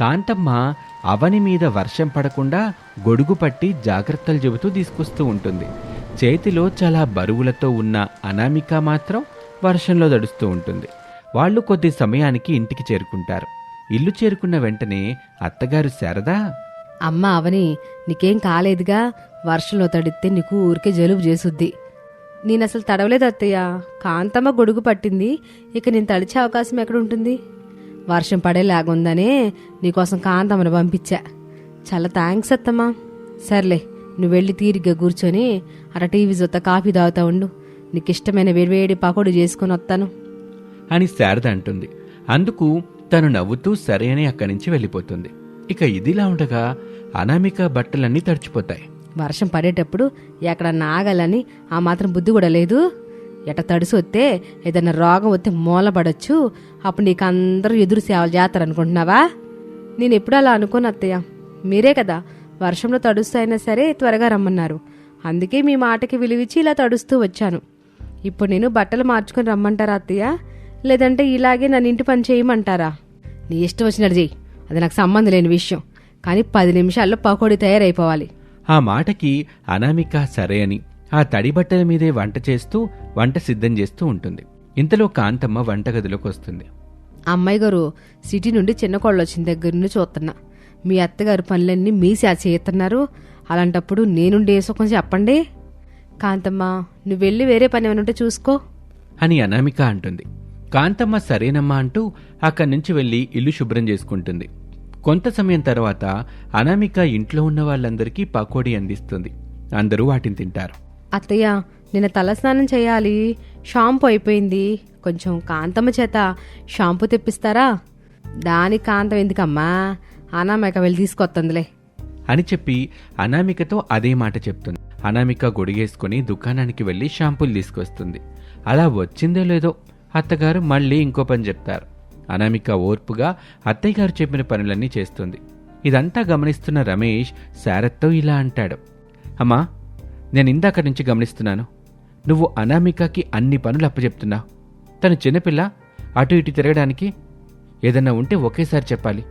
కాంతమ్మ అవని మీద వర్షం పడకుండా గొడుగు పట్టి జాగ్రత్తలు చెబుతూ తీసుకొస్తూ ఉంటుంది. చేతిలో చాలా బరువులతో ఉన్న అనామిక మాత్రం వర్షంలో తడుస్తూ ఉంటుంది. వాళ్ళు కొద్ది సమయానికి ఇంటికి చేరుకుంటారు. ఇల్లు చేరుకున్న వెంటనే అత్తగారు శారదా? అమ్మ అవని నీకేం కాలేదుగా? వర్షంలో తడిస్తే నీకు ఊరికే జలుబు చేసుద్ది నేను అసలు తడవలేదు అత్తయ్య. కాంతమ్మ గొడుగు పట్టింది. ఇక నేను తడిచే అవకాశం ఎక్కడ ఉంటుంది? వర్షం పడేలాగుందనే నీకోసం కాంతమ్మను పంపించా. చాలా థ్యాంక్స్ అత్తమ్మా. సర్లే నువ్వు వెళ్ళి తీరిగ్గా కూర్చొని అట టీవీ చూస్తా కాఫీ తాగుతా ఉండు. నీకు ఇష్టమైన వేడివేడి పకోడీ చేసుకొని వస్తాను అని శారద అంటుంది. అందుకు తను నవ్వుతూ సరే అని అక్కడి నుంచి వెళ్ళిపోతుంది. ఇక ఇదిలా ఉండగా అనామిక బట్టలన్నీ తడిచిపోతాయి. వర్షం పడేటప్పుడు ఎక్కడ నాగాలని ఆ మాత్రం బుద్ధి కూడా లేదు. ఎట తడిసి వస్తే ఏదైనా రోగం వస్తే మూలపడొచ్చు. అప్పుడు నీకు అందరూ ఎదురు సేవలు చేస్తారు అనుకుంటున్నావా నేను ఎప్పుడు అలా అనుకోను అత్తయ్య. మీరే కదా వర్షంలో తడుస్తూ సరే త్వరగా రమ్మన్నారు. అందుకే మీ మాటకి విలువిచ్చి ఇలా తడుస్తూ వచ్చాను. ఇప్పుడు నేను బట్టలు మార్చుకొని రమ్మంటారా అత్తయ్య? లేదంటే ఇలాగే నన్ను ఇంటి పని చేయమంటారా? నీ ఇష్టం వచ్చినట్టు చెయ్యి. అది నాకు సంబంధం లేని విషయం. కానీ పది నిమిషాల్లో పకోడీ తయారైపోవాలి. ఆ మాటకి అనామిక సరే అని ఆ తడి బట్టల మీదే వంట చేస్తూ వంట సిద్ధం చేస్తూ ఉంటుంది. ఇంతలో కాంతమ్మ వంటగదిలోకి వస్తుంది. అమ్మాయి గారు సిటీ నుండి చిన్న కోళ్ళు వచ్చిన దగ్గర నుండి చూస్తున్నా. మీ అత్తగారు పనులన్నీ మీ చేస్తున్నారు. అలాంటప్పుడు నేనుండి ఏ సుఖం చెప్పండి? కాంతమ్మ నువ్వు వెళ్ళి వేరే పని ఏమైనా ఉంటే చూసుకో. అని అనామిక అంటుంది. కాంతమ్మ సరేనమ్మా అంటూ అక్కడి నుంచి వెళ్ళి ఇల్లు శుభ్రం చేసుకుంటుంది. కొంత సమయం తర్వాత అనామిక ఇంట్లో ఉన్న వాళ్ళందరికీ పకోడీ అందిస్తుంది. అందరూ వాటిని తింటారు. అత్తయ్య నిన్న తలస్నానం చేయాలి. షాంపూ అయిపోయింది. కొంచెం కాంతమ్మ చేత షాంపూ తెప్పిస్తారా? దానికి కాంతం ఎందుకమ్మా? అనామిక వెళ్ళి తీసుకొస్తుందిలే అని చెప్పి అనామికతో అదే మాట చెప్తుంది. అనామిక గొడిగేసుకుని దుకాణానికి వెళ్ళి షాంపూలు తీసుకొస్తుంది. అలా వచ్చిందో లేదో అత్తగారు మళ్ళీ ఇంకో పని చెప్తారు. అనామిక ఓర్పుగా అత్తయ్య గారు చెప్పిన పనులన్నీ చేస్తుంది. ఇదంతా గమనిస్తున్న రమేష్ శారత్తో ఇలా అంటాడు. అమ్మా నేను ఇందాక నుంచి గమనిస్తున్నాను. నువ్వు అనామికకి అన్ని పనులు అప్పచెప్తున్నావు. తను చిన్నపిల్ల అటు ఇటు తిరగడానికి ఏదన్నా ఉంటే ఒకేసారి చెప్పాలి.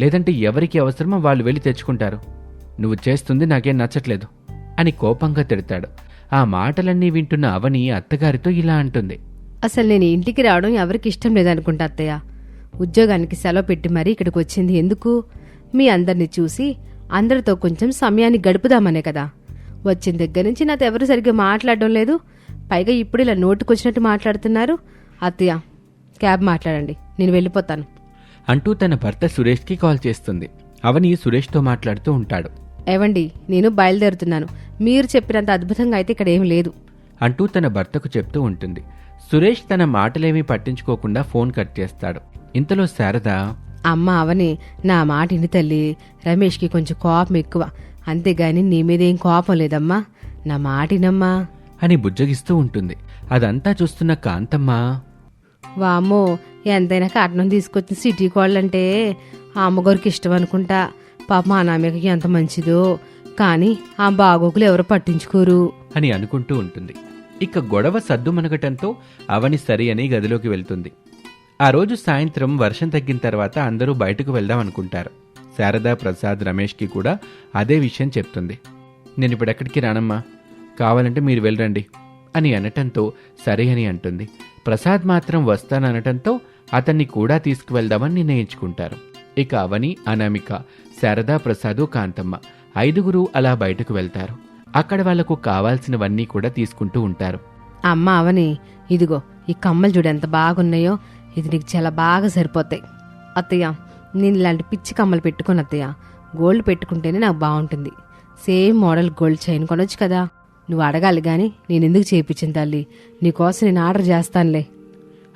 లేదంటే ఎవరికి అవసరమో వాళ్ళు వెళ్ళి తెచ్చుకుంటారు. నువ్వు చేస్తుంది నాకేం నచ్చట్లేదు అని కోపంగా తిడతాడు. ఆ మాటలన్నీ వింటున్న అవని అత్తగారితో ఇలా అంటుంది. అసలు నేను ఇంటికి రావడం ఎవరికి ఇష్టం లేదనుకుంటా అత్తయ్య. ఉద్యోగానికి సెలవు పెట్టి మరీ ఇక్కడికి వచ్చింది ఎందుకు? మీ అందరిని చూసి అందరితో కొంచెం సమయాన్ని గడుపుదామనే కదా. వచ్చిన దగ్గర నుంచి నాతో ఎవరు సరిగ్గా మాట్లాడడం లేదు. పైగా ఇప్పుడు ఇలా నోటుకొచ్చినట్టు మాట్లాడుతున్నారు. అత్తయ్య క్యాబ్ మాట్లాడండి. నేను వెళ్ళిపోతాను. అంటూ తన భర్త సురేష్కి కాల్ చేస్తుంది. అవని సురేష్తో మాట్లాడుతూ ఉంటాడు. ఏవండి నేను బయలుదేరుతున్నాను. మీరు చెప్పినంత అద్భుతంగా అయితే ఇక్కడ ఏం లేదు. అంటూ తన భర్తకు చెప్తూ ఉంటుంది. సురేష్ తన మాటలేమీ పట్టించుకోకుండా ఫోన్ కట్ చేస్తాడు. ఇంతలో శారద అమ్మ అవని నా మాట ఇని తల్లి. రమేష్కి కొంచెం కోపం ఎక్కువ. అంతేగాని నీ మీదేం కోపం లేదమ్మా. నా మాటినమ్మా. అని బుజ్జగిస్తూ ఉంటుంది. అదంతా చూస్తున్న కాంతమ్మ. వామ్మో ఎంతైనా కట్నం తీసుకొచ్చిన సిటీ కోళ్ళంటే ఆ అమ్మగారికి ఇష్టం అనుకుంటా. పాప మా నాన్నకి ఎంత మంచిదో. కానీ ఆ బాగోగులు ఎవరు పట్టించుకోరు. అని అనుకుంటూ ఉంటుంది. ఇక గొడవ సద్దుమనగటంతో అవని సరి అని గదిలోకి వెళ్తుంది. ఆ రోజు సాయంత్రం వర్షం తగ్గిన తర్వాత అందరూ బయటకు వెళ్దాం అనుకుంటారు. శారదా ప్రసాద్ రమేష్కి కూడా అదే విషయం చెప్తుంది. నేను ఇప్పుడెక్కడికి రానమ్మా? కావాలంటే మీరు వెళ్ళరండి అని అనటంతో సరే అని అంటుంది. ప్రసాద్ మాత్రం వస్తాననటంతో అతన్ని కూడా తీసుకువెళ్దామని నిర్ణయించుకుంటారు. ఇక అవని అనామిక శారదా ప్రసాదు కాంతమ్మ ఐదుగురు అలా బయటకు వెళ్తారు. అక్కడ వాళ్ళకు కావాల్సినవన్నీ కూడా తీసుకుంటూ ఉంటారు. అమ్మ అవని ఇదిగో ఈ కమ్మలు చూడు ఎంత బాగున్నాయో. ఇది నీకు చాలా బాగా సరిపోతాయి. అత్తయ్య నేను ఇలాంటి పిచ్చి కమ్మలు పెట్టుకుని అత్తయ్య గోల్డ్ పెట్టుకుంటేనే నాకు బాగుంటుంది. సేమ్ మోడల్ గోల్డ్ చైన్ కొనొచ్చు కదా. నువ్వు అడగాలి గాని నేను ఎందుకు చేయించింది తల్లి? నీకోసం నేను ఆర్డర్ చేస్తానులే.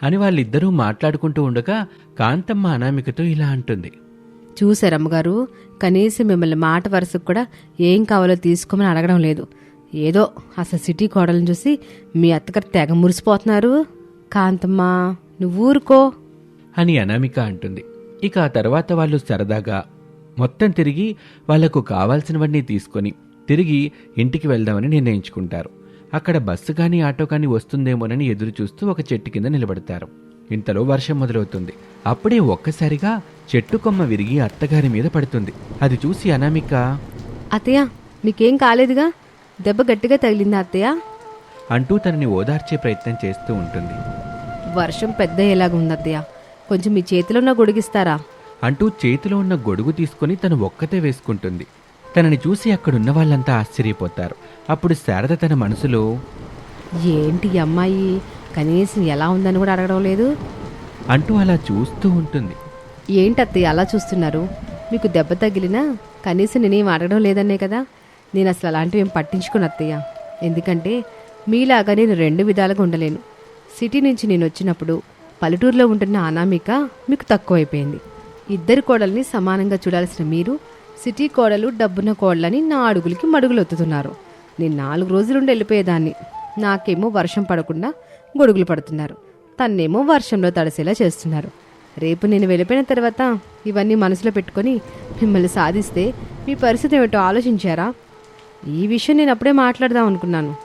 అని వాళ్ళిద్దరూ మాట్లాడుకుంటూ ఉండగా కాంతమ్మ అనామికతో ఇలా అంటుంది. చూశారమ్మగారు కనీసం మిమ్మల్ని మాట వరుసకు కూడా ఏం కావాలో తీసుకోమని అడగడం లేదు. ఏదో అసలు సిటీ కోడలను చూసి మీ అత్తగారు తెగ మురిసిపోతున్నారు. కాంతమ్మ నువ్వు ఊరుకో. అని అనామిక అంటుంది. ఇక ఆ తర్వాత వాళ్ళు సరదాగా మొత్తం తిరిగి వాళ్ళకు కావాల్సినవన్నీ తీసుకొని తిరిగి ఇంటికి వెళ్దామని నిర్ణయించుకుంటారు. అక్కడ బస్సు కానీ ఆటో కానీ వస్తుందేమోనని ఎదురు చూస్తూ ఒక చెట్టు కింద నిలబడతారు. ఇంతలో వర్షం మొదలవుతుంది. అప్పుడే ఒక్కసారిగా చెట్టు కొమ్మ విరిగి అత్తగారి మీద పడుతుంది. అది చూసి అనామిక అత్తయ్య మీకేం కాలేదుగా? దెబ్బ గట్టిగా తగిలిందా అత్తయ్య? అంటూ తనని ఓదార్చే ప్రయత్నం చేస్తూ ఉంటుంది. వర్షం పెద్ద ఎలాగా ఉంది అత్తయ్య కొంచెం మీ చేతిలో ఉన్న గొడిగిస్తారా? అంటూ చేతిలో ఉన్న గొడుగు తీసుకుని తను ఒక్కతే వేసుకుంటుంది. తనని చూసి అక్కడున్న వాళ్ళంతా ఆశ్చర్యపోతారు. అప్పుడు శారద తన మనసులో ఏంటి ఈ అమ్మాయి? కనీసం ఎలా ఉందని కూడా అడగడం లేదు? అంటూ అలా చూస్తూ ఉంటుంది. ఏంటి అత్తయ్య అలా చూస్తున్నారు? మీకు దెబ్బ తగిలినా కనీసం నేనేం అడగడం లేదనే కదా? నేను అసలు అలాంటివి ఏం పట్టించుకుని అత్తయ్య. ఎందుకంటే మీలాగా నేను రెండు విధాలుగా ఉండలేను. సిటీ నుంచి నేను వచ్చినప్పుడు పల్లెటూరులో ఉంటున్న అనామిక మీకు తక్కువైపోయింది. ఇద్దరు కోడల్ని సమానంగా చూడాల్సిన మీరు సిటీ కోడలు డబ్బున్న కోడలని నా అడుగులకి మడుగులు ఒత్తుతున్నారు నేను నాలుగు రోజులుండి వెళ్ళిపోయేదాన్ని. నాకేమో వర్షం పడకుండా గొడుగులు పడుతున్నారు. తన్నేమో వర్షంలో తడిసేలా చేస్తున్నారు. రేపు నేను వెళ్ళిపోయిన తర్వాత ఇవన్నీ మనసులో పెట్టుకొని మిమ్మల్ని సాధిస్తే మీ పరిస్థితి ఏమిటో ఆలోచించారా? ఈ విషయం నేను అప్పుడే మాట్లాడదాం అనుకున్నాను.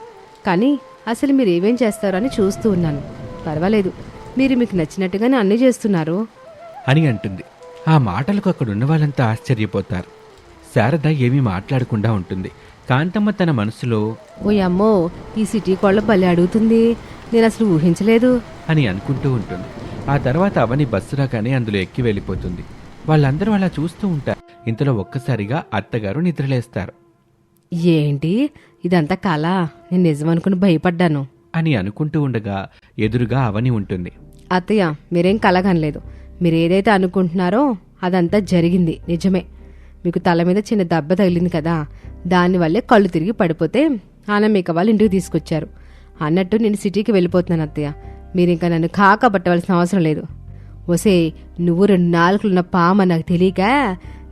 కానీ అసలు మీరు ఏమేం చేస్తారో అని చూస్తూ ఉన్నాను. పర్వాలేదు. మీరు మీకు నచ్చినట్టుగానే అన్నీ చేస్తున్నారు. అని అంటుంది. ఆ మాటలకు అక్కడున్న వాళ్ళంతా ఆశ్చర్యపోతారు. శారద ఏమీ మాట్లాడకుండా ఉంటుంది. కాంతమ్మ తన మనసులో ఓ అమ్మో ఈ సిటీ కోళ్ళ బలి అడుగుతుంది. నేను అసలు ఊహించలేదు. అని అనుకుంటూ ఉంటుంది. ఆ తర్వాత అవని బస్సు రాగానే అందులో ఎక్కి వెళ్ళిపోతుంది. వాళ్ళందరూ అలా చూస్తూ ఉంటారు. ఇంతలో ఒక్కసారిగా అత్తగారు నిద్రలేస్తారు. ఏంటి? ఇదంతా కళ. నేను నిజమనుకుని భయపడ్డాను. అని అనుకుంటూ ఉండగా ఎదురుగా అవని ఉంటుంది. అత్తయ్య మీరేం కలగనలేదు. మీరు ఏదైతే అనుకుంటున్నారో అదంతా జరిగింది నిజమే. మీకు తల మీద చిన్న దెబ్బ తగిలింది కదా దానివల్లే కళ్ళు తిరిగి పడిపోతే ఆనమిక వాళ్ళు ఇంటికి తీసుకొచ్చారు. అన్నట్టు నేను సిటీకి వెళ్ళిపోతున్నాను అత్తయ్య. మీరు ఇంకా నన్ను కాక పట్టవలసిన అవసరం లేదు. ఒసే నువ్వు రెండు నాలుగులున్న పామ నాకు తెలియక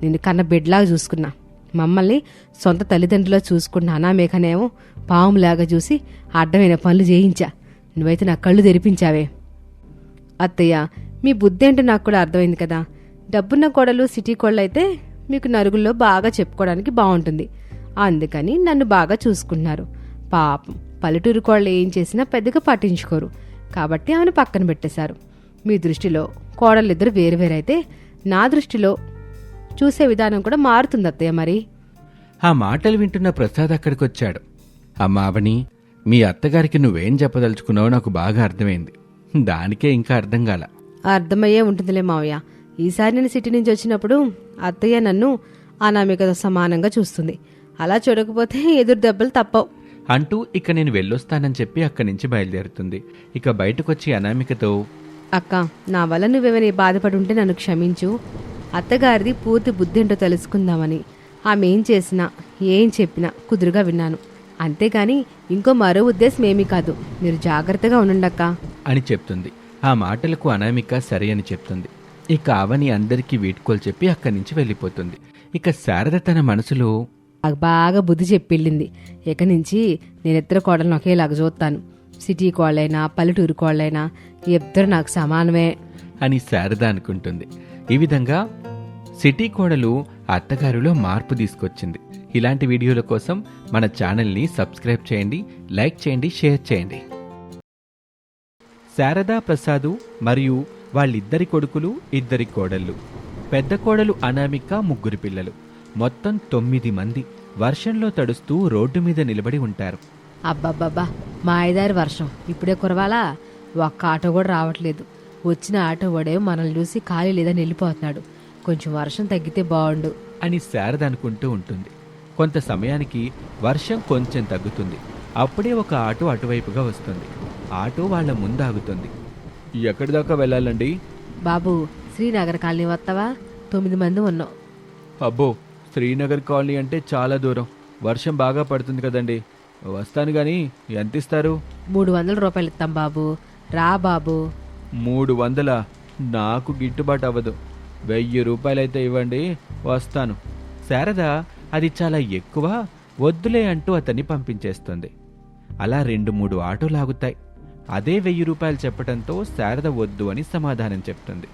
నిన్ను కన్న బిడ్లాగా చూసుకున్నా. మమ్మల్ని సొంత తల్లిదండ్రులా చూసుకున్న అనామేఘనేమో పాములాగా చూసి అడ్డమైన పనులు చేయించా. నువ్వైతే నా కళ్ళు తెరిపించావే. అత్తయ్య మీ బుద్ధి ఏంటో నాకు కూడా అర్థమైంది కదా. డబ్బున్న కోడలు సిటీ కోడలు అయితే మీకు నరుగుల్లో బాగా చెప్పుకోవడానికి బాగుంటుంది. అందుకని నన్ను బాగా చూసుకుంటున్నారు. పాపం పల్లెటూరు కోడలు ఏం చేసినా పెద్దగా పట్టించుకోరు. కాబట్టి ఆమెను పక్కన పెట్టేశారు. మీ దృష్టిలో కోడలిద్దరు వేరువేరైతే నా దృష్టిలో చూసే విధానం కూడా మారుతుంది అత్తయ్య మరి. ఆ మాటలు వింటున్న ప్రసాద్ అక్కడికొచ్చాడు. అమ్మా అవని మీ అత్తగారికి నువ్వేం చెప్పదలుచుకున్నావో నాకు బాగా అర్థమైంది. దానికే ఇంకా అర్థం కాల. అర్థమయ్యే ఉంటుందిలే మావయ్య. ఈసారి నేను సిటీ నుంచి వచ్చినప్పుడు అత్తయ్య నన్ను అనామికతో సమానంగా చూస్తుంది. అలా చూడకపోతే ఎదురు దెబ్బలు తప్పవు. అంటూ ఇక నేను వెళ్ళొస్తానని చెప్పి అక్కడి నుంచి బయలుదేరుతుంది. ఇక బయటకొచ్చి అనామికతో అక్క నా వల్ల నువ్వేమైనా బాధపడి ఉంటే నన్ను క్షమించు. అత్తగారిది పూర్తి బుద్ధి ఏంటో తెలుసుకుందామని. ఆమె ఏం చేసినా ఏం చెప్పినా కుదురుగా విన్నాను. అంతేగాని ఇంకో మరో ఉద్దేశం ఏమీ కాదు. మీరు జాగ్రత్తగా ఉండండక్క అని చెప్తుంది. ఆ మాటలకు అనామిక సరే అని చెప్తుంది. ఇక అవని అందరికీ వీడ్కోలు చెప్పి అక్కడి నుంచి వెళ్ళిపోతుంది. ఇక శారద తన మనసులో నాకు బాగా బుద్ధి చెప్పిళ్ళింది ఇక నుంచి నేను ఇద్దరు కోడలను ఒకేలాగా చూస్తాను. సిటీ కోళ్ళైనా పల్లెటూరు కోళ్ళైనా ఇద్దరు నాకు సమానమే. అని శారద అనుకుంటుంది. ఈ విధంగా సిటీ కోడలు అత్తగారిలో మార్పు తీసుకొచ్చింది. ఇలాంటి వీడియోల కోసం మన ఛానల్ని సబ్స్క్రైబ్ చేయండి లైక్ చేయండి షేర్ చేయండి. శారదా ప్రసాదు మరియు వాళ్ళిద్దరి కొడుకులు ఇద్దరి కోడళ్ళు. పెద్ద కోడలు అనామిక ముగ్గురు పిల్లలు. మొత్తం తొమ్మిది మంది. వర్షంలో తడుస్తూ రోడ్డు మీద నిలబడి ఉంటారు. అబ్బబ్బబ్బా మా వర్షం. ఇప్పుడే కురవాలా? ఒక్క ఆటో కూడా రావట్లేదు. వచ్చిన ఆటో వాడే మనల్ని చూసి ఖాళీ లేదని వెళ్ళిపోతున్నాడు కొంచెం వర్షం తగ్గితే బాగుండు. అని శారద అనుకుంటూ ఉంటుంది. కొంత సమయానికి వర్షం కొంచెం తగ్గుతుంది. అప్పుడే ఒక ఆటో అటువైపుగా వస్తుంది. ఆటో వాళ్ళ ముందు ఆగుతుంది ఎక్కడి దాకా వెళ్ళాలండి? బాబు శ్రీనగర్ కాలనీ వస్తావా? తొమ్మిది మంది ఉన్నాం. అబ్బో శ్రీనగర్ కాలనీ అంటే చాలా దూరం. వర్షం బాగా పడుతుంది కదండి. వస్తాను కానీ ఎంత ఇస్తారు మూడు వందల రూపాయలు ఇస్తాం బాబు. రా బాబు. మూడు వందల నాకు గిట్టుబాటు అవ్వదు. వెయ్యి రూపాయలైతే ఇవ్వండి వస్తాను. శారద అది చాలా ఎక్కువ వద్దులే అంటూ అతన్ని పంపించేస్తుంది. అలా రెండు మూడు ఆటోలు ఆగుతాయి. అదే వెయ్యి రూపాయలు చెప్పడంతో శారద వద్దు అని సమాధానం చెప్తుంది.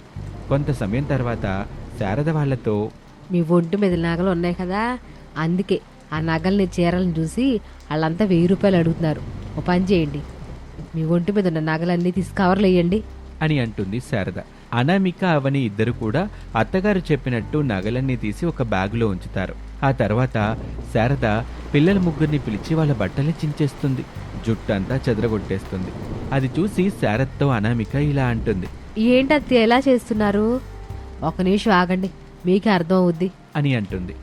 కొంత సమయం తర్వాత శారద వాళ్ళతో మీ ఒంటి మీద నగలు ఉన్నాయి కదా అందుకే ఆ నగల్ని చీరలను చూసి వాళ్ళంతా వెయ్యి రూపాయలు అడుగుతున్నారు. ఓ పని చేయండి. మీ ఒంటి మీద ఉన్న నగలన్నీ తీసి కవర్లు వేయండి. అని అంటుంది శారద. అనామిక అవని ఇద్దరు కూడా అత్తగారు చెప్పినట్టు నగలన్నీ తీసి ఒక బ్యాగులో ఉంచుతారు. ఆ తర్వాత శారద పిల్లల ముగ్గురిని పిలిచి వాళ్ళ బట్టల్ని చించేస్తుంది. జుట్టంతా చెదరగొట్టేస్తుంది. అది చూసి శారదతో అనామిక ఇలా అంటుంది. ఏంటత్తి ఎలా చేస్తున్నారు? ఒక నిమిషం ఆగండి మీకే అర్థం అవుద్ది. అని అంటుంది.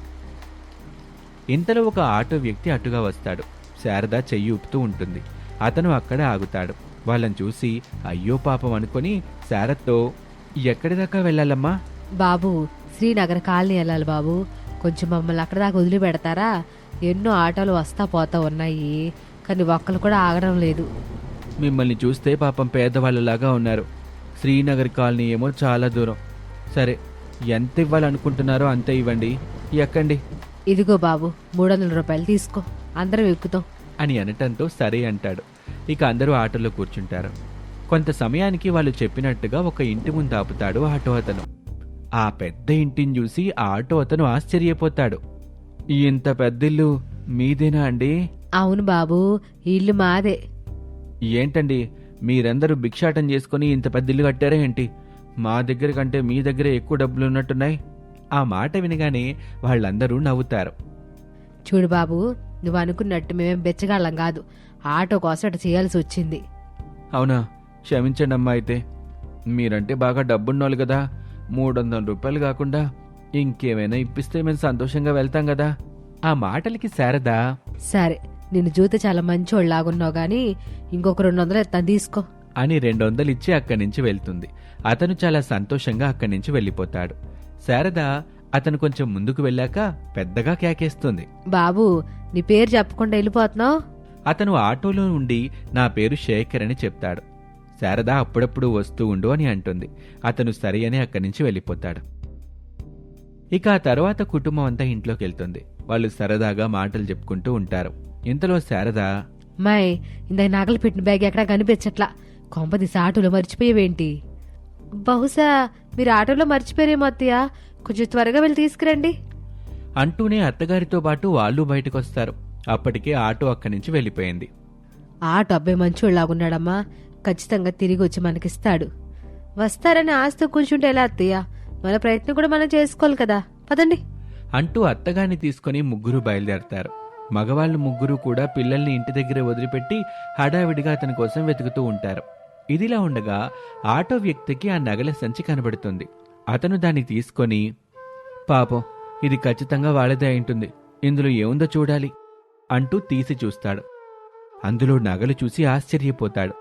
ఇంతలో ఒక ఆటో వ్యక్తి అటుగా వస్తాడు. శారద చెయ్యి ఊపుతూ ఉంటుంది. అతను అక్కడే ఆగుతాడు. వాళ్ళని చూసి అయ్యో పాపం అనుకొని శారదతో ఎక్కడి దాకా వెళ్ళాలమ్మా? బాబు శ్రీనగర్ కాలనీ వెళ్ళాలి బాబు. కొంచెం మమ్మల్ని అక్కడ దాకా వదిలి పెడతారా ఎన్నో ఆటోలు వస్తా పోతా ఉన్నాయి. కానీ ఒక్కరు కూడా ఆగడం లేదు. మిమ్మల్ని చూస్తే పాపం పేదవాళ్ళలాగా ఉన్నారు. శ్రీనగర్ కాలనీ ఏమో చాలా దూరం. సరే ఎంత ఇవ్వాలనుకుంటున్నారో అంతే ఇవ్వండి. ఎక్కండి. ఇదిగో బాబు మూడు వందల రూపాయలు తీసుకో. అందరం ఎక్కుతాం. అని అనటంతో సరే అంటాడు. ఇక అందరూ ఆటోలో కూర్చుంటారు. కొంత సమయానికి వాళ్ళు చెప్పినట్టుగా ఒక ఇంటి ముందు ఆపుతాడు ఆటో అతను. ఆ పెద్ద ఇంటిని చూసి ఆ ఆటో అతను ఆశ్చర్యపోతాడు. ఇంత పెద్దిల్లు మీదేనా అండి? అవును బాబు ఇల్లు మాదే. ఏంటండి మీరందరూ భిక్షాటం చేసుకుని ఇంత పెద్ద ఇల్లు కట్టారా ఏంటి? మా దగ్గర కంటే మీ దగ్గర ఎక్కువ డబ్బులు ఉన్నట్టున్నాయి. ఆ మాట వినగానే వాళ్ళందరూ నవ్వుతారు. చూడు బాబు నువ్వు అనుకున్నట్టు మేమేం బెచ్చగాళ్ళం కాదు. ఆటో కోసం అటు చేయాల్సి వచ్చింది. అవునా? క్షమించండి అమ్మా అయితే. మీరంటే బాగా డబ్బున్నోళ్ళు కదా. మూడు వందల రూపాయలు కాకుండా ఇంకేమైనా ఇప్పిస్తే మేము సంతోషంగా వెళ్తాం కదా. ఆ మాటలకి శారద? సరే నిన్ను చూస్తే చాలా మంచోళ్ళలాగున్నావు గాని ఇంకొక రెండు వందలు ఎత్తాను తీసుకో. అని రెండు వందలు ఇచ్చి అక్కడి నుంచి వెళ్తుంది. అతను చాలా సంతోషంగా అక్కడి నుంచి వెళ్ళిపోతాడు. శారద అతను కొంచెం ముందుకు వెళ్ళాక పెద్దగా కేకేస్తుంది. బాబు నీ పేరు చెప్పకుండా వెళ్ళిపోతున్నావు? అతను ఆటోలో ఉండి నా పేరు శేఖర్ అని చెప్తాడు. శారద అప్పుడప్పుడు వస్తూ ఉండు అని అంటుంది. అతను సరే అని అక్కడి నుంచి వెళ్ళిపోతాడు. ఇక ఆ తర్వాత కుటుంబం అంతా ఇంట్లోకి వెళ్తుంది. వాళ్ళు సరదాగా మాటలు చెప్పుకుంటూ ఉంటారు. ఇంతలో శారద మై ఇందాక నగలు పెట్టిన బ్యాగ్ ఎక్కడా కనిపించట్లా? కొంపది ఆటోలో మర్చిపోయేవేంటి? బహుశా మీరు ఆటోలో మర్చిపోయారేమో అత్తయ్య. కొంచెం త్వరగా వెళ్ళి తీసుకురండి. అంటూనే అత్తగారితో పాటు వాళ్ళు బయటకొస్తారు. అప్పటికే ఆటో అక్కడి నుంచి వెళ్ళిపోయింది. ఆటో అబ్బాయి మంచోళ్ళలాగున్నాడమ్మా. ఖచ్చితంగా తిరిగి వచ్చి మనకిస్తాడు. వస్తారని ఆస్తి కూర్చుంటే ఎలా అత్తయ్య? మన ప్రయత్నం కూడా మనం చేసుకోవాలి కదా. పదండి. అంటూ అత్తగారిని తీసుకుని ముగ్గురు బయలుదేరతారు. మగవాళ్ళు ముగ్గురు కూడా పిల్లల్ని ఇంటి దగ్గర వదిలిపెట్టి హడావిడిగా అతని కోసం వెతుకుతూ ఉంటారు. ఇదిలా ఉండగా ఆటో వ్యక్తికి ఆ నగల సంచి కనబడుతుంది. అతను దాన్ని తీసుకొని పాపం ఇది ఖచ్చితంగా వాళ్ళదే ఉంటుంది. ఇందులో ఏముందో చూడాలి. అంటూ తీసి చూస్తాడు. అందులో నగలు చూసి ఆశ్చర్యపోతాడు.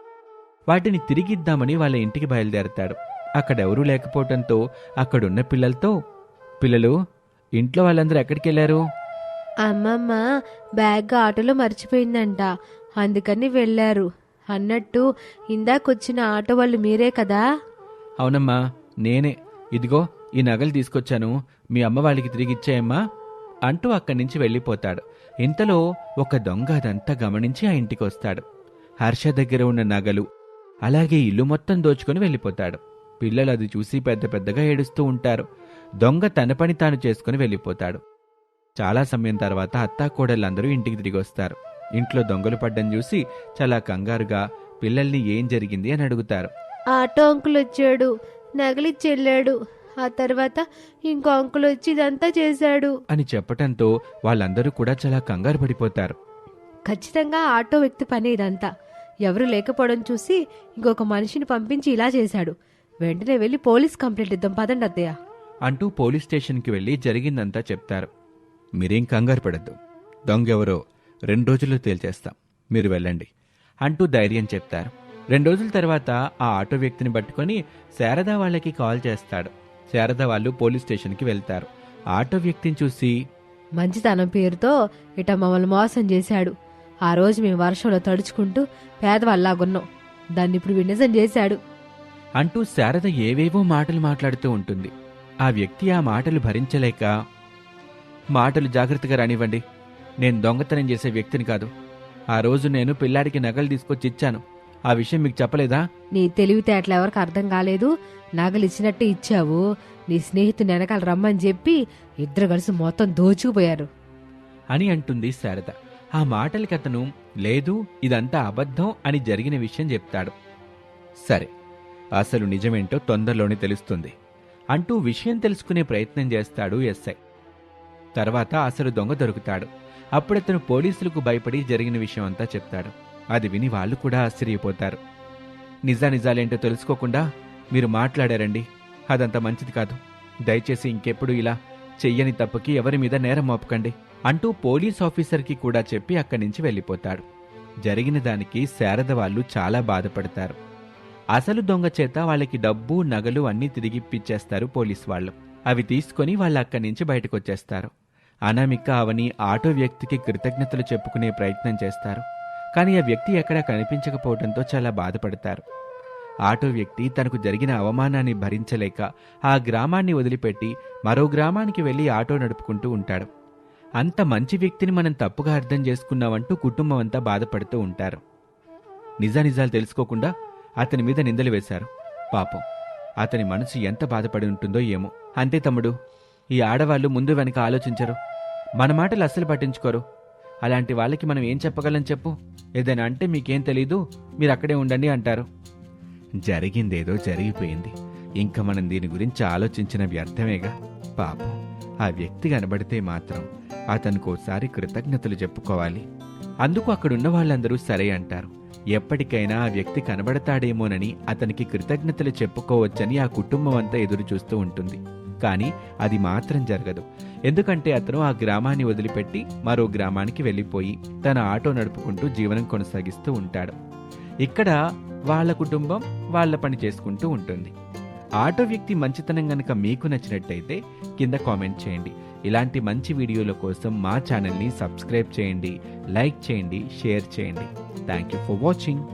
వాటిని తిరిగిద్దామని వాళ్ళ ఇంటికి బయలుదేరతాడు. అక్కడెవరూ లేకపోవటంతో అక్కడున్న పిల్లలతో పిల్లలు ఇంట్లో వాళ్ళందరూ ఎక్కడికి వెళ్ళారు అమ్మమ్మ బ్యాగ్ ఆటోలో మర్చిపోయిందంట. అందుకని వెళ్ళారు. అన్నట్టు ఇందాకొచ్చిన ఆటో వాళ్ళు మీరే కదా? అవునమ్మా నేనే. ఇదిగో ఈ నగలు తీసుకొచ్చాను. మీ అమ్మ వాళ్ళకి తిరిగి ఇచ్చాయమ్మా. అంటూ అక్కడి నుంచి వెళ్ళిపోతాడు. ఇంతలో ఒక దొంగ అదంతా గమనించి ఆ ఇంటికి వస్తాడు. హర్ష దగ్గర ఉన్న నగలు అలాగే ఇల్లు మొత్తం దోచుకొని వెళ్ళిపోతాడు. పిల్లలు అది చూసి పెద్ద పెద్దగా ఏడుస్తూ ఉంటారు. దొంగ తన పని తాను చేసుకుని వెళ్ళిపోతాడు. చాలా సమయం తర్వాత అత్తాకోడళ్ళందరూ ఇంటికి తిరిగి వస్తారు. ఇంట్లో దొంగలు పడ్డం చూసి చాలా కంగారుగా పిల్లల్ని ఏం జరిగింది అని అడుగుతారు. ఆటో అంకుల్ వచ్చాడు నగలిచ్చి వెళ్ళాడు ఆ తర్వాత ఇంకో అంకుల్ వచ్చి ఇదంతా చేశాడు. అని చెప్పటంతో వాళ్ళందరూ కూడా చాలా కంగారు పడిపోతారు. ఖచ్చితంగా ఆటో వ్యక్తి పని ఇదంతా. ఎవరు లేకపోవడం చూసి ఇంకొక మనిషిని పంపించి ఇలా చేశాడు. వెంటనే వెళ్ళి పోలీస్ కంప్లైంట్ ఇద్దాం. పదండి అత్తయ్య. అంటూ పోలీస్ స్టేషన్కి వెళ్ళి జరిగిందంతా చెప్తారు. మీరేం కంగారు పడద్దు. దొంగెవరో రెండు రోజుల్లో తేల్చేస్తాం. మీరు వెళ్ళండి అంటూ ధైర్యం చెప్తారు. రెండు రోజుల తర్వాత ఆ ఆటో వ్యక్తిని పట్టుకొని శారద వాళ్ళకి కాల్ చేస్తాడు. శారద వాళ్ళు పోలీస్ స్టేషన్కి వెళ్తారు. ఆటో వ్యక్తిని చూసి మంచితనం పేరుతో ఇట మమ్మల్ని మోసం చేశాడు. ఆ రోజు మేము వర్షంలో తడుచుకుంటూ పేదవాళ్ళలాగున్నాం. దాన్ని ఇప్పుడు నిజం చేశాడు. అంటూ శారద ఏవేవో మాటలు మాట్లాడుతూ ఉంటుంది. ఆ వ్యక్తి ఆ మాటలు భరించలేక మాటలు జాగ్రత్తగా రానివ్వండి. నేను దొంగతనం చేసే వ్యక్తిని కాదు. ఆ రోజు నేను పిల్లాడికి నగలు తీసుకొచ్చి ఇచ్చాను. ఆ విషయం మీకు చెప్పలేదా? నీ తెలివితేటలు ఎవరికి అర్థం కాలేదు. నగలు ఇచ్చినట్టే ఇచ్చావు. నీ స్నేహితుని వెనకాల రమ్మని చెప్పి ఇద్దరు కలిసి మొత్తం దోచుకుపోయారు. అని అంటుంది శారద. ఆ మాటలకి అతను లేదు ఇదంతా అబద్ధం అని జరిగిన విషయం చెప్తాడు. సరే అసలు నిజమేంటో తొందరలోనే తెలుస్తుంది అంటూ విషయం తెలుసుకునే ప్రయత్నం చేస్తాడు ఎస్ఐ. తర్వాత అసలు దొంగ దొరుకుతాడు. అప్పుడతను పోలీసులకు భయపడి జరిగిన విషయం అంతా చెప్తాడు. అది విని వాళ్ళు కూడా ఆశ్చర్యపోతారు. నిజానిజాలేంటో తెలుసుకోకుండా మీరు మాట్లాడారండి. అదంత మంచిది కాదు. దయచేసి ఇంకెప్పుడు ఇలా చెయ్యని తప్పుకి ఎవరి మీద నేరం మోపకండి అంటూ పోలీస్ ఆఫీసర్కి కూడా చెప్పి అక్కడి నుంచి వెళ్ళిపోతాడు జరిగిన దానికి శారద వాళ్ళు చాలా బాధపడతారు. అసలు దొంగ చేత వాళ్ళకి డబ్బు నగలు అన్నీ తిరిగి ఇప్పించేస్తారు పోలీస్ వాళ్ళు. అవి తీసుకొని వాళ్ళు అక్కడి నుంచి బయటకొచ్చేస్తారు. అనామిక అవని ఆటో వ్యక్తికి కృతజ్ఞతలు చెప్పుకునే ప్రయత్నం చేస్తారు. కానీ ఆ వ్యక్తి ఎక్కడా కనిపించకపోవడంతో చాలా బాధపడతారు. ఆటో వ్యక్తి తనకు జరిగిన అవమానాన్ని భరించలేక ఆ గ్రామాన్ని వదిలిపెట్టి మరో గ్రామానికి వెళ్ళి ఆటో నడుపుకుంటూ ఉంటాడు. అంత మంచి వ్యక్తిని మనం తప్పుగా అర్థం చేసుకున్నామంటూ కుటుంబం అంతా బాధపడుతూ ఉంటారు. నిజానిజాలు తెలుసుకోకుండా అతని మీద నిందలు వేశారు. పాపం అతని మనసు ఎంత బాధపడి ఉంటుందో ఏమో. అంతే తమ్ముడు ఈ ఆడవాళ్ళు ముందు వెనక ఆలోచించరు. మన మాటలు అస్సలు పట్టించుకోరు. అలాంటి వాళ్ళకి మనం ఏం చెప్పగలం చెప్పు? ఏదైనా అంటే మీకేం తెలీదు మీరు అక్కడే ఉండండి అంటారు. జరిగిందేదో జరిగిపోయింది. ఇంకా మనం దీని గురించి ఆలోచించిన వ్యర్థమేగా? పాపం ఆ వ్యక్తి కనబడితే మాత్రం అతనికోసారి కృతజ్ఞతలు చెప్పుకోవాలి. అందుకు అక్కడున్న వాళ్ళందరూ సరే అంటారు. ఎప్పటికైనా ఆ వ్యక్తి కనబడతాడేమోనని అతనికి కృతజ్ఞతలు చెప్పుకోవచ్చని ఆ కుటుంబం అంతా ఎదురు చూస్తూ ఉంటుంది. కానీ అది మాత్రం జరగదు. ఎందుకంటే అతను ఆ గ్రామాన్ని వదిలిపెట్టి మరో గ్రామానికి వెళ్ళిపోయి తన ఆటో నడుపుకుంటూ జీవనం కొనసాగిస్తూ ఉంటాడు. ఇక్కడ వాళ్ళ కుటుంబం వాళ్ళ పని చేసుకుంటూ ఉంటుంది. ఆటో వ్యక్తి మంచితనం గనక మీకు నచ్చినట్టయితే కింద కామెంట్ చేయండి. ఇలాంటి మంచి వీడియోల కోసం మా ఛానల్ని సబ్స్క్రైబ్ చేయండి లైక్ చేయండి షేర్ చేయండి. Thank you for watching.